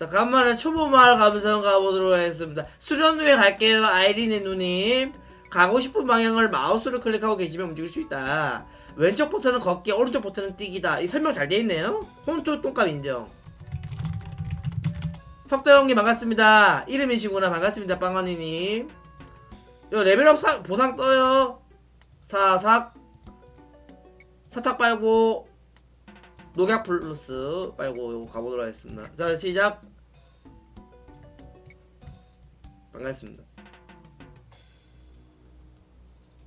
자, 간만에 초보 마을 감성 가보도록 하겠습니다. 수련 후에 갈게요, 아이린의 누님. 가고 싶은 방향을 마우스를 클릭하고 계시면 움직일 수 있다. 왼쪽 버튼은 걷기, 오른쪽 버튼은 뛰기다. 이 설명 잘 돼 있네요. 홈토 똥값 인정. 석도 형님 반갑습니다. 이름이시구나 반갑습니다, 빵언니님. 요 레벨업 사, 보상 떠요. 사삭 사탁 빨고 녹약 플러스 빨고 가보도록 하겠습니다. 자 시작. 반갑습니다.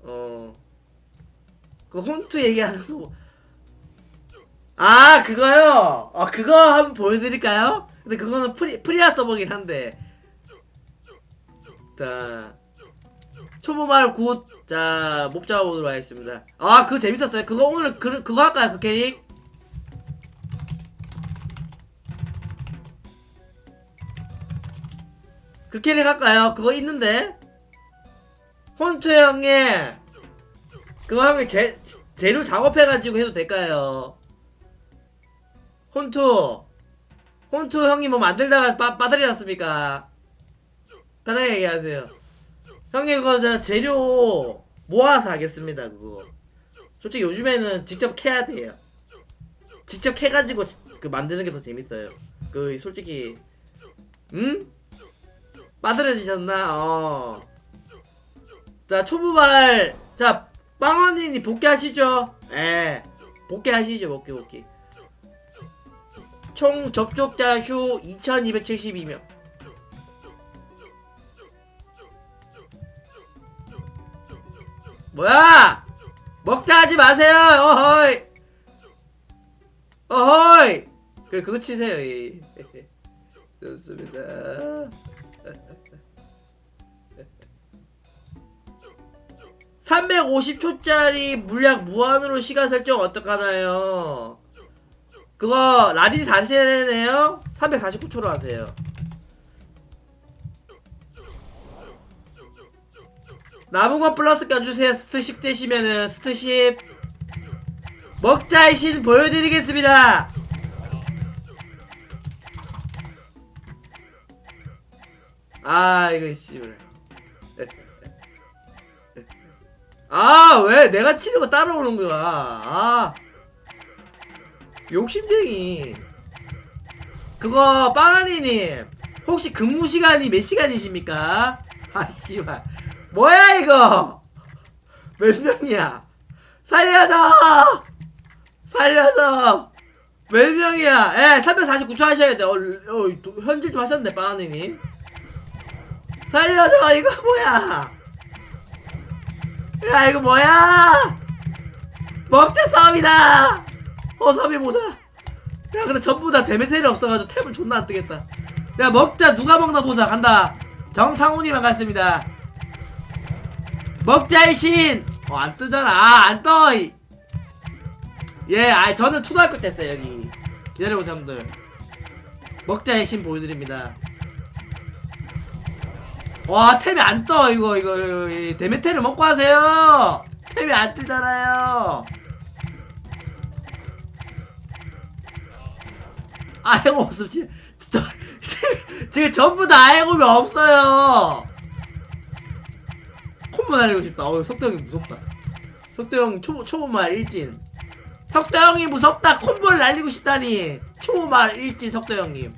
어. 그 혼투 얘기하는 거. 아 그거요. 어 그거 한번 보여드릴까요? 근데 그거는 프리 프리아 서버긴 한데. 자 초보말 굿. 자, 목 잡아보도록 하겠습니다. 아, 그거 재밌었어요. 그거 오늘 그, 그거 할까요? 그 캐릭? 그 캐릭 할까요? 그거 있는데? 혼투 형의 그거 형이 재, 재료 작업해가지고 해도 될까요? 혼투 혼투 형이 뭐 만들다가 빠, 빠들이 났습니까? 편하게 얘기하세요. 형님 그거 저 재료 모아서 하겠습니다 그거 솔직히 요즘에는 직접 캐야 돼요 직접 캐가지고 지- 그 만드는 게 더 재밌어요 그 솔직히 응? 빠들어지셨나? 어. 자 초보발 자 빵원님 복귀하시죠 예 복귀하시죠 복귀 복귀 총 접촉자 수 2272명 뭐야? 먹자 하지 마세요. 어허이. 어허이. 그래 그거 치세요. 이. 좋습니다. (350초짜리) 물약 무한으로 시간 설정 어떡하나요? 그거 라디스 4세대네요? 349초로 하세요. 남은 건 플러스 껴주세요. 스트 10 되시면은. 스트 10 먹자의 신 보여드리겠습니다. 아 이거 씨발. 아왜 내가 거 따라오는 거야? 아 욕심쟁이. 그거 빵아니님 혹시 근무 시간이 몇 시간이십니까? 아 씨발. 뭐야 이거? 몇 명이야? 살려줘! 살려줘! 몇 명이야? 예, 349초 하셔야 돼. 어, 어 도- 현질 좀 하셨네, 빠니님. 살려줘! 이거 뭐야? 야, 이거 뭐야? 먹대 싸움이다! 어서비 보자. 야, 근데 전부 다 데메텔이 없어가지고 탭을 존나 안 뜨겠다. 야, 먹자. 누가 먹나 보자. 간다. 정상훈이 반갑습니다. 먹자의 신! 어, 안 뜨잖아. 아, 안 떠! 이. 예, 아, 저는 초등학교 때 했어요, 여기. 기다려보세요, 형들. 먹자의 신 보여드립니다. 와, 템이 안 떠, 이거, 이거, 이거, 이 데메테를 먹고 하세요! 템이 안 뜨잖아요! 아이고, 없음, 진- 저, 지금 전부 다 아이고이 없어요! 콤보 날리고 싶다. 어, 석도 형이 무섭다. 석도 형 초, 초보말 일진. 석도 형이 무섭다. 콤보를 날리고 싶다니. 초보말 일진 석도 형님.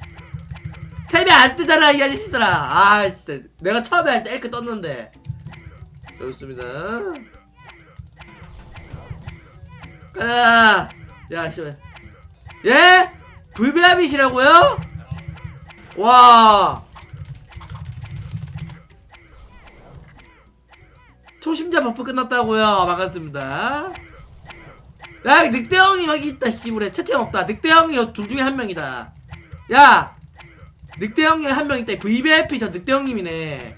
탭이 안 뜨잖아, 이 아저씨들아. 아, 진짜. 내가 처음에 할 때 이렇게 떴는데. 좋습니다. 가자. 야, 씨발. 예? 불배합이시라고요? 와. 초심자 버프 끝났다고요. 반갑습니다. 야, 늑대형이 여기 있다, 씨부레. 채팅 없다. 늑대형이 둘 중에 한 명이다. 야! 늑대형이 한명 있다. VVIP 저 늑대 형님이네.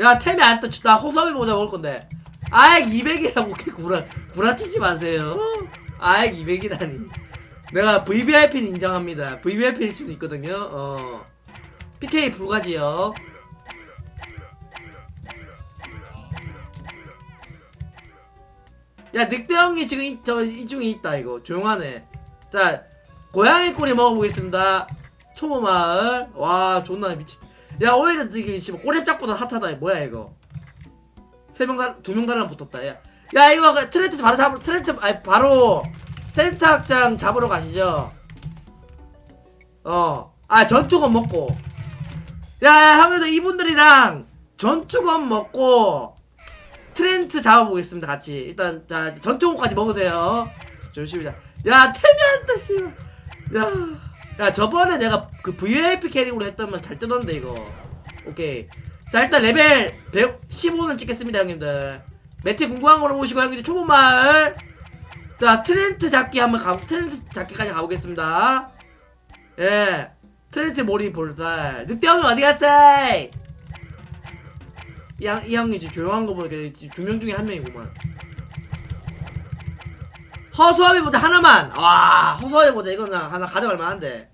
야, 템이 안 떠. 나 호섭이 모자 먹을 건데. 아액 200이라고 이렇게 구라, 구라치지 마세요. 아액 200이라니. 내가 VVIP는 인정합니다. VVIP일 수도 있거든요. 어. PK 불가지요. 야 늑대 형이 지금 이, 저, 이 중에 있다 이거 조용하네 자 고양이 꼬리 먹어보겠습니다. 초보 마을. 와, 존나 미친. 야, 오히려 이게 지금 꼬랩짝보다 핫하다. 뭐야, 이거. 세 명 달, 두명 달랑 붙었다. 야, 야, 이거 그 트렌트 바로 잡으러, 트렌트, 아니, 바로 센터 확장 잡으러 가시죠. 어. 아, 전투건 먹고. 야, 야, 형님도 이분들이랑 전투건 먹고 트렌트 잡아보겠습니다, 같이. 일단, 자, 전투건까지 먹으세요. 좋습니다. 야, 태미한테, 씨발. 야, 야, 저번에 내가 그 VIP 캐릭으로 했더면 잘 뜨던데, 이거. 오케이. 자, 일단 레벨 115는 찍겠습니다, 형님들. 매트 궁금한 거로 보시고, 형님들 초보 마을. 자, 트렌트 잡기 한번 가, 트렌트 잡기까지 가보겠습니다. 예. 트렌트 몰이 볼살. 늑대 형님 어디 갔어? 이, 형- 이 형님 지금 조용한 거 보니까 두 명 중에 한 명이구만. 허수아비 모자 하나만. 와, 허수아비 모자 이건 나 하나 가져갈 만한데.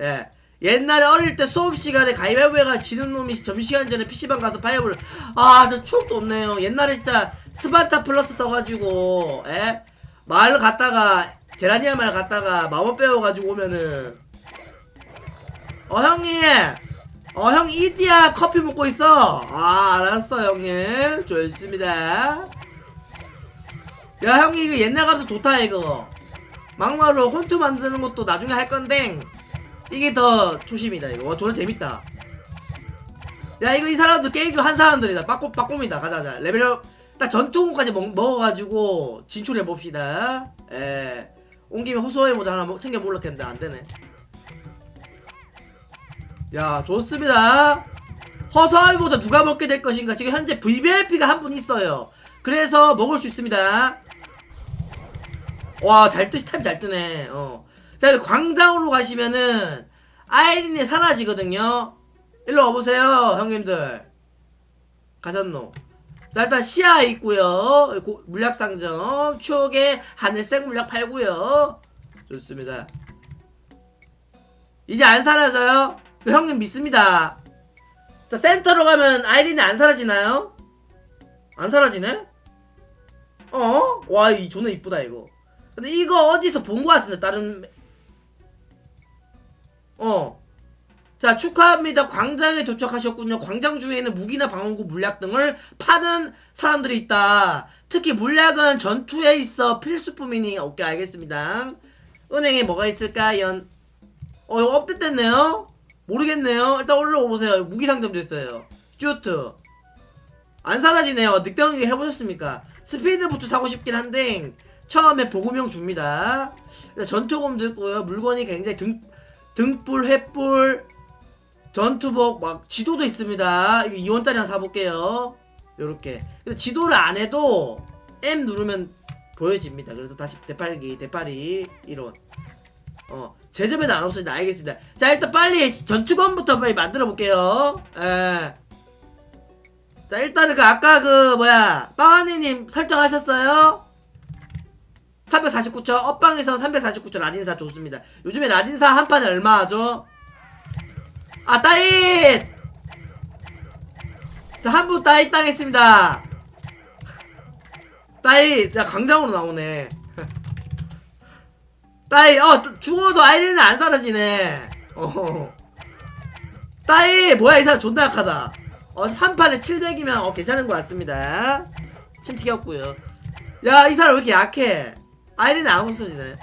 예. 옛날에 어릴 때 수업 시간에 가위바위보해가 지는 놈이 점심시간 전에 PC방 가서 파이어볼 아, 저 추억도 없네요. 옛날에 진짜 스바타 플러스 써가지고, 예? 마을 갔다가, 제라니아 마을 갔다가 마법 배워가지고 오면은, 어, 형님! 어, 형 이디야 커피 먹고 있어! 아, 알았어, 형님. 좋습니다. 야, 형님, 이거 옛날 감도 좋다, 이거. 막말로 혼투 만드는 것도 나중에 할 건데, 이게 더 초심이다, 이거. 와, 존나 재밌다. 야, 이거 이 사람도 게임 좀한 사람들이다. 빠꼼, 빠꼼이다. 가자, 가자. 레벨업, 딱 전투공까지 먹, 먹어가지고 진출해 봅시다. 에. 온 김에 호소해 모자 하나 먹, 챙겨 몰랐겠는데, 안 되네. 야, 좋습니다. 허서이 모자 누가 먹게 될 것인가? 지금 현재 VVIP가 한 분 있어요. 그래서 먹을 수 있습니다. 와, 잘 뜨시 타임 잘 뜨네. 어. 자, 광장으로 가시면은 아이린이 사라지거든요. 일로 와보세요, 형님들. 가셨노? 자, 일단 시야 있고요. 고- 물약 상점, 추억의 하늘색 물약 팔고요. 좋습니다. 이제 안 사라져요? 그 형님 믿습니다. 자, 센터로 가면 아이린이 안 사라지나요? 안 사라지네? 어? 와, 이 존나 이쁘다, 이거. 근데 이거 어디서 본 거 같은데, 다른. 어. 자, 축하합니다. 광장에 도착하셨군요. 광장 중에는 무기나 방어구, 물약 등을 파는 사람들이 있다. 특히 물약은 전투에 있어 필수품이니, 오케이, 알겠습니다. 은행에 뭐가 있을까요? 어, 이거 업데이트됐네요? 모르겠네요. 일단 올라오보세요. 무기 상점도 있어요. 쭈트. 안 사라지네요. 늑대형이 해보셨습니까? 스피드 부츠 사고 싶긴 한데, 처음에 보급용 줍니다. 전투검도 있고요. 물건이 굉장히 등, 등불, 횃불, 전투복, 막, 지도도 있습니다. 이거 2원짜리 하나 사볼게요. 요렇게. 지도를 안 해도, M 누르면 보여집니다. 그래서 다시 대팔기, 대팔이, 1원. 어, 제점에는 안 없어진다. 알겠습니다. 자, 일단 빨리 전투건부터 빨리 만들어 볼게요. 에. 자, 일단은 그 아까 그 뭐야 빵아니님 설정하셨어요? 349초 업방에서 349초 라딘사 좋습니다. 요즘에 라딘사 한 판에 얼마 하죠? 아 따잇! 자, 한 분 따잇 당했습니다. 따잇, 야 광장으로 나오네. 따이 어 죽어도 아이린은 안 사라지네 어 따이 뭐야 이 사람 존나 약하다 어 한 판에 700이면 어 괜찮은 것 같습니다 침 튀겼고요 야 이 사람 왜 이렇게 약해 소리네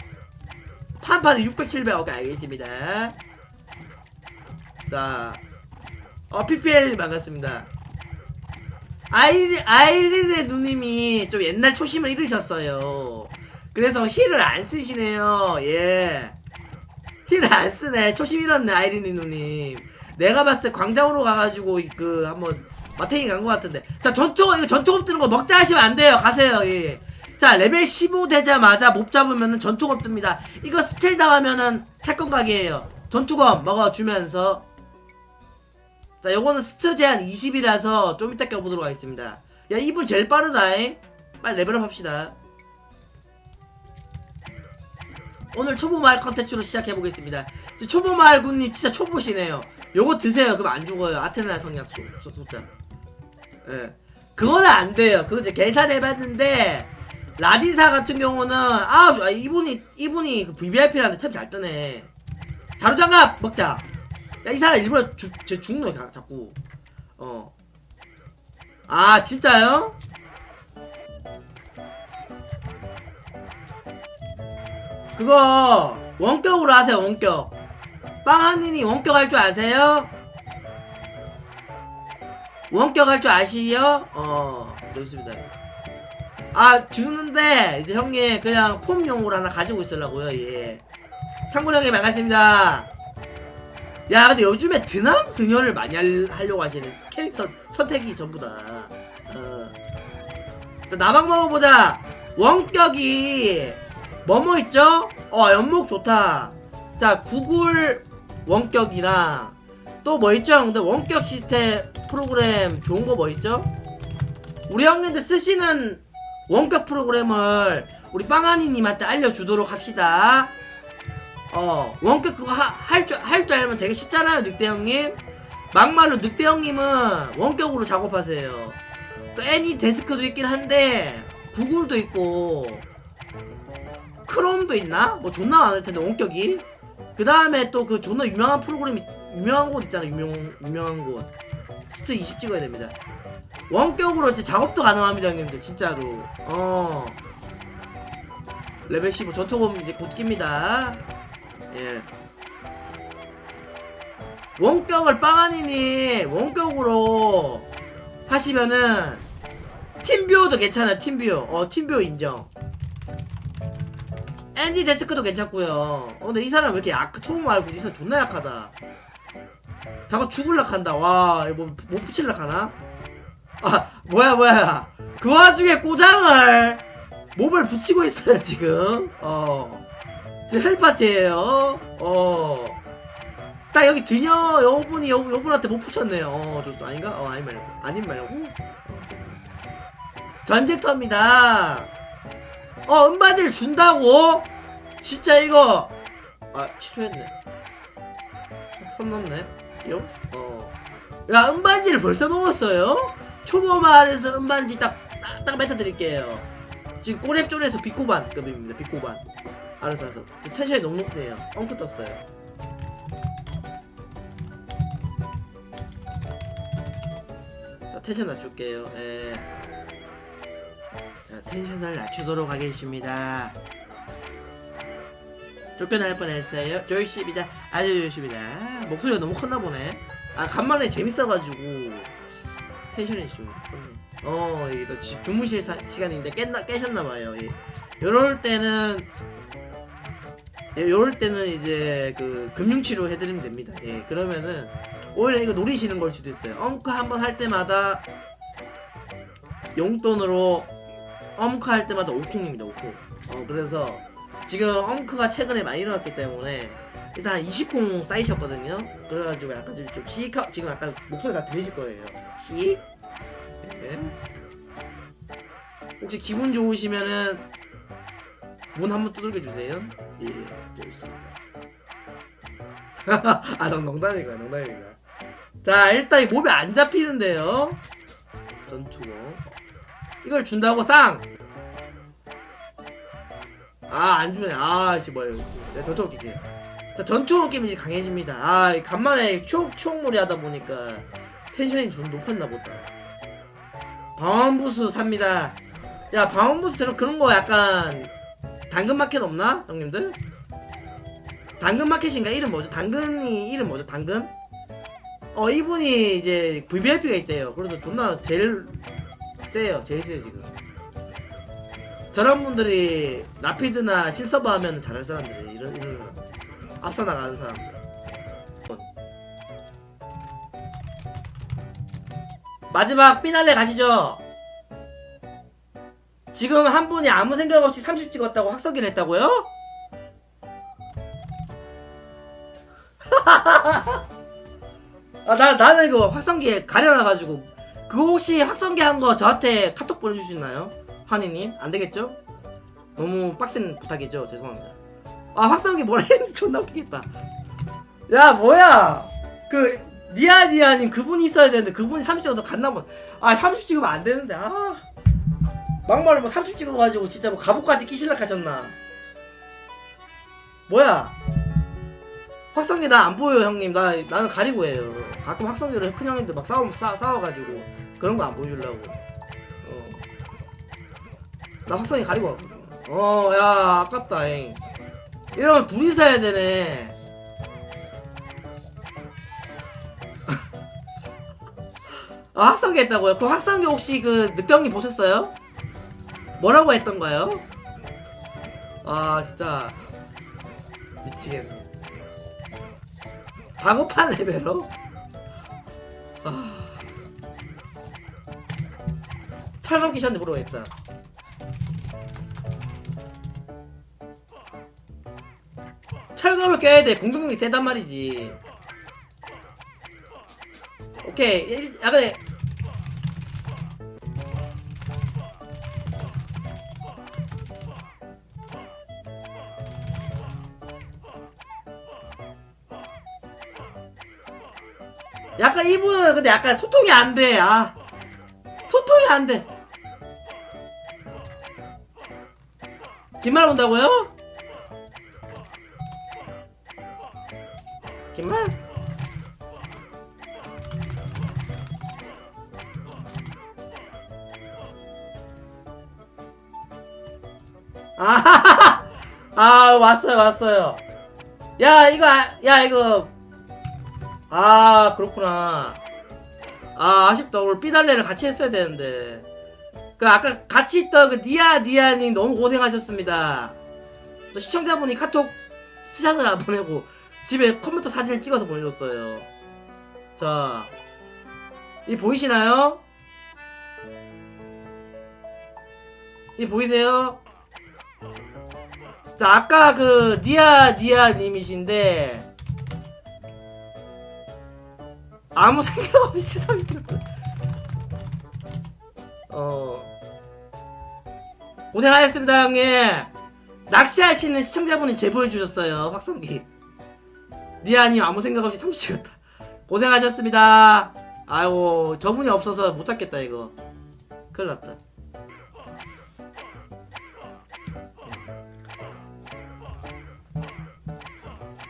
한 판에 600, 700 오케이 알겠습니다 자어 PPL 반갑습니다 아이린 아이린의 누님이 좀 옛날 초심을 잃으셨어요 그래서 힐을 안 쓰시네요. 예. 힐을 안 쓰네. 초심 잃었네, 아이린이 누님. 내가 봤을 때 광장으로 가가지고, 이- 그, 한번, 마탱이 간 것 같은데. 자, 전투, 이거 전투검 뜨는 거 먹자 하시면 안 돼요. 가세요, 예. 자, 레벨 15 되자마자 못 잡으면은 전투검 뜹니다. 이거 스틸 당하면은 채권 각이에요. 전투검 먹어주면서. 자, 요거는 스트 제한 20이라서 좀 이따 껴보도록 하겠습니다. 야, 이분 제일 빠르다잉. 빨리 레벨업 합시다. 오늘 초보 마을 컨텐츠로 시작해 보겠습니다. 초보 마을 군님 진짜 초보시네요. 요거 드세요. 그럼 안 죽어요. 아테나 성약 소자. 예. 그거는 안 돼요. 그거 이제 계산해 봤는데 라디사 같은 경우는 아 아, 이분이 이분이 그 VVIP라는데 템잘 뜨네 자루장갑 먹자 야 이 사람 일부러 주, 제 죽노 자- 자꾸 어 아 진짜요? 그거 원격으로 하세요 원격 빵하니니 원격 할 줄 아세요? 원격 할 줄 아시요? 어 좋습니다 아 주는데 이제 형님 그냥 폼용으로 하나 가지고 있으려고요 예. 상군 형님 반갑습니다. 야 근데 요즘에 드남 드녀를 많이 할, 하려고 하시는 캐릭터 선택이 전부 다. 어. 자, 나방 먹어보자. 원격이 뭐뭐 있죠? 어 연목 좋다. 자 구글 원격이랑 또 뭐 있죠? 형들? 원격 시스템 프로그램 좋은 거 뭐 있죠? 우리 형님들 쓰시는 원격 프로그램을 우리 빵아니님한테 알려주도록 합시다. 어, 원격 그거 할줄 할 줄 알면 되게 쉽잖아요, 늑대 형님. 막말로 늑대 형님은 원격으로 작업하세요. 또 애니 데스크도 있긴 한데 구글도 있고 크롬도 있나? 뭐 존나 많을 텐데 원격이. 그 다음에 또 그 존나 유명한 프로그램이 유명한 곳 있잖아, 유명 유명한 곳. 스트 20 찍어야 됩니다. 원격으로 이제 작업도 가능합니다 형님들 진짜로. 어. 레벨 15 전투검 이제 곧 낍니다. 예. 원격을 빵아니니 원격으로 하시면은 팀뷰도 괜찮아요 팀뷰 어. 팀뷰 인정. 앤디 데스크도 괜찮고요. 어 근데 이 사람 왜 이렇게 약 처음 알고 이 사람 존나 약하다 자꾸 죽을락 한다. 와 이거 뭐, 못 붙일락 하나? 아 뭐야 뭐야. 그 와중에 꼬장을 몸을 붙이고 있어요 지금. 어. 지금 헬파티에요. 어 딱 여기 드녀. 여분이 여, 여분한테 못 붙였네요. 어 좋소 아닌가? 어 아니 말고. 아닌 말고. 어. 전쟁터입니다. 어 은바지를 준다고? 진짜 이거. 아 취소했네. 손 넘네 요? 어. 야 은반지를 벌써 먹었어요? 초보 마을에서 은반지 딱, 딱, 딱 뱉어드릴게요. 지금 꼬랩존에서 비꼬반 급입니다. 비꼬반. 알아서 알아서. 텐션이 너무 높네요. 엉크 떴어요. 자 텐션 낮출게요. 예. 자 텐션을 낮추도록 하겠습니다. 쫓겨날 뻔했어요. 조이씨입니다. 아주 조이씨입니다. 목소리가 너무 컸나 보네. 아 간만에 재밌어가지고 텐션이 좀. 어 이게 또 지- 주무실 사- 시간인데 깼나 깨셨나 봐요. 예. 요럴 때는 예, 요럴 때는 이제 그 금융치료 해드리면 됩니다. 예 그러면은 오히려 이거 노리시는 걸 수도 있어요. 엉크 한번 할 때마다 용돈으로 엉크 할 때마다 오콩입니다. 오콩. 어 그래서 지금 엉크가 최근에 많이 일어났기 때문에 일단 한 20콩 쌓이셨거든요. 그래가지고 약간 좀, 좀 시익하 지금 약간 목소리 다 들리실 거예요. 시. 네. 혹시 기분 좋으시면은 문 한번 두들겨 주세요. 예, 좋습니다. 아, 농- 농담이고요, 농담이고요. 자, 일단 이 몸이 안 잡히는데요. 전투고. 이걸 준다고 쌍. 아, 안 주네. 아, 씨, 뭐예요. 네, 전투 느낌. 자, 전투 느낌이 이제 강해집니다. 아, 이 간만에 추억, 추억놀이 하다 보니까 텐션이 좀 높았나 보다. 방언부수 삽니다. 야, 방언부수처럼 그런 거 약간 당근마켓 없나? 형님들? 당근마켓인가? 이름 뭐죠? 당근이 이름 뭐죠? 당근? 어, 이분이 이제 VVIP가 있대요. 그래서 존나 제일 세요. 제일 세요, 지금. 저런 분들이 라피드나 신서버 하면 잘할 사람들이 이런 이런. 앞서 나가는 사람들. 마지막 피날레 가시죠. 지금 한 분이 아무 생각 없이 30 찍었다고 확성기를 했다고요? 아, 나, 나는 이거 확성기에 가려놔가지고. 그거 혹시 확성기 한 거 저한테 카톡 있나요? 환희님? 안 되겠죠? 너무 빡센 부탁이죠? 죄송합니다. 아, 확성기 뭐라 했는지 존나 웃기겠다. 야, 뭐야! 그, 니아니아님 그분이 있어야 되는데 그분이 30 찍어서 갔나 봐. 아, 30 찍으면 안 되는데, 아. 막말을 뭐30 찍어가지고 진짜 뭐 갑옷까지 끼실라 하셨나 뭐야 확성기 나 안 보여요 형님 나 나는 가리고 해요 가끔 확성기로 큰 형님들 막 싸우 싸, 싸워가지고 그런 거 안 보여주려고 어. 나 확성기 가리고 왔거든 어 야 아깝다 잉 이러면 둘이서 해야 되네 아 확성기 했다고요? 그 확성기 혹시 그 늑대형님 보셨어요? 뭐라고 했던가요? 아 진짜 미치겠네 다급한 레벨로? 아... 철검 기셨는데 물어보겠다 철검을 껴야 돼 공격력이 세단 말이지 오케이 일, 아 근데 약간 이분은 근데 약간 소통이 안 돼. 아. 소통이 안 돼. 긴말 본다고요? 왔어요 왔어요. 야 이거 아- 야 이거 아 그렇구나 아 아쉽다 오늘 삐달래를 같이 했어야 되는데 그 아까 같이 있던 그 니아 니아님 너무 고생하셨습니다 또 시청자분이 카톡 스샷을 안 보내고 집에 컴퓨터 사진을 찍어서 보내줬어요 자이 보이시나요? 이 보이세요? 자 아까 그 니아 니아 님이신데 아무 생각 없이 삼켰다. 어. 고생하셨습니다, 형님. 낚시하시는 시청자분이 제보해 주셨어요, 확성기. 니아님 아무 생각 없이 삼 찍었다. 고생하셨습니다. 아이고, 저분이 없어서 못 잡겠다, 이거. 큰일 났다.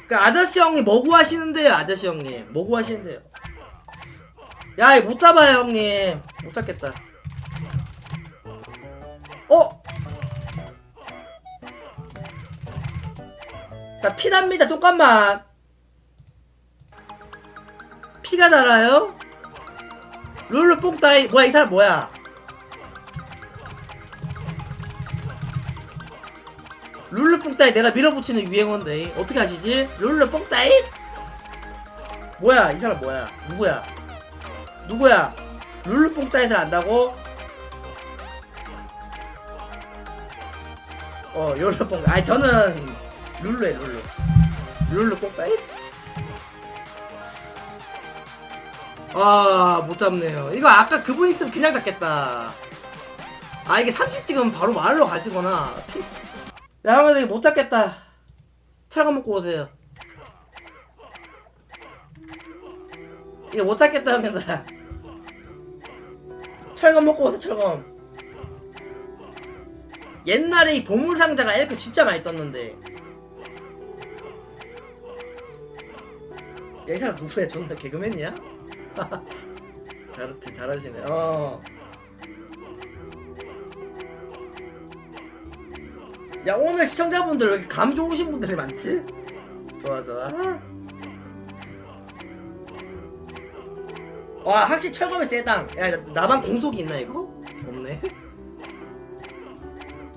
그 아저씨 형님 뭐 구하시는데요, 아저씨 형님. 뭐 구하시는데요? 야, 이거 못 잡아요, 형님. 못 잡겠다. 어? 자, 피 납니다. 똑같만. 피가 달아요? 룰루 뽕따이. 뭐야, 이 사람 뭐야? 룰루 뽕따이 내가 밀어붙이는 유행어인데. 어떻게 하시지? 룰루 뽕따이? 뭐야, 이 사람 뭐야? 누구야? 누구야? 룰루 뽕따이를 안다고? 어, 룰루 뽕. 아니 저는 룰루에 룰루. 룰루 뽕따이? 아, 못 잡네요. 이거 아까 그분 있으면 그냥 잡겠다. 아, 이게 30 찍으면 바로 말로 가지거나. 야, 형들 이거 못 잡겠다. 철거 먹고 오세요. 이거 못 잡겠다, 형들아. 철검 먹고 오세요, 철검. 옛날에 이 보물 상자가 엘크 진짜 많이 떴는데. 야, 이 사람 누구야? 존나 개그맨이야? 잘, 잘하시네. 어. 야, 오늘 시청자분들 왜 이렇게 감 좋으신 분들이 많지? 좋아, 좋아. 와, 확실히 철검이 세당. 야, 나- 나만 공속이 있나, 이거? 없네.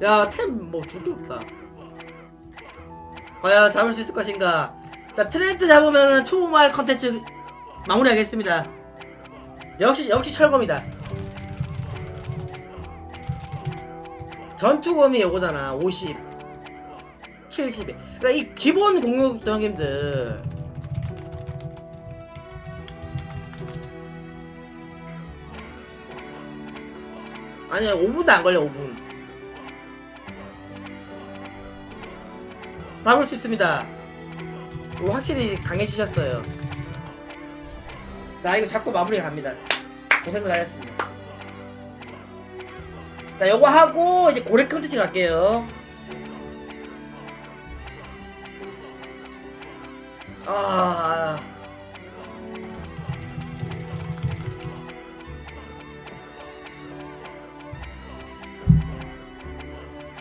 야, 템, 뭐, 줄게 없다. 과연 잡을 수 있을 것인가? 자, 트렌트 잡으면 초말 컨텐츠 마무리하겠습니다. 역시, 역시 철검이다. 전투검이 요거잖아. 50. 70에. 그러니까 이 기본 공격 형님들. 아니야, 5분도 안 걸려, 5분. 잡을 수 있습니다. 확실히 강해지셨어요. 자, 이거 잡고 마무리 갑니다. 고생을 하셨습니다. 자 요거 하고 이제 고래 컨텐츠 갈게요 아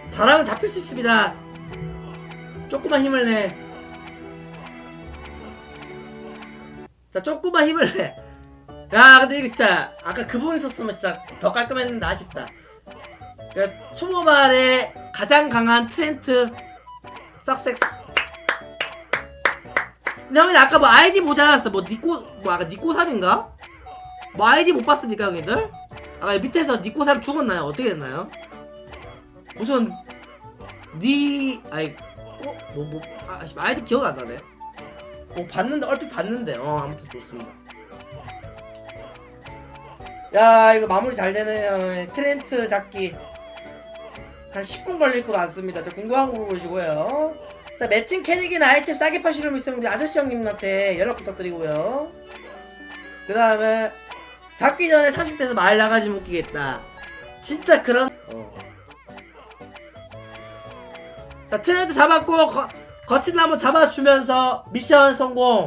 잘하면 잡힐 수 있습니다 조금만 힘을 내. 자, 조금만 힘을 내. 야, 근데 이거 진짜, 아까 그분 있었으면 진짜 더 깔끔했는데 아쉽다. 그러니까 초보발의 가장 강한 트렌트 석섹스. 근데 형님 아까 뭐 아이디 모자랐어. 뭐 니꼬, 뭐 아까 니꼬삼인가? 뭐 아이디 못 봤습니까, 형님들? 아까 밑에서 니꼬삼 죽었나요? 어떻게 됐나요? 무슨 니 아이 어? 뭐, 뭐, 아, 씨, 아이디 기억 안 나네. 뭐, 봤는데, 얼핏 봤는데, 어, 아무튼 좋습니다. 야, 이거 마무리 잘 되네요. 트렌트 잡기. 한 10분 걸릴 것 같습니다. 저 궁금한 거 보시고요. 자, 매칭 캐릭이나 아이템 싸게 파시려면 있으면 우리 아저씨 형님한테 연락 부탁드리고요. 그 다음에, 잡기 전에 30대에서 말 나가지 못 끼겠다. 진짜 그런, 어. 자 트렌드 잡았고 거, 거친 나무 잡아주면서 미션 성공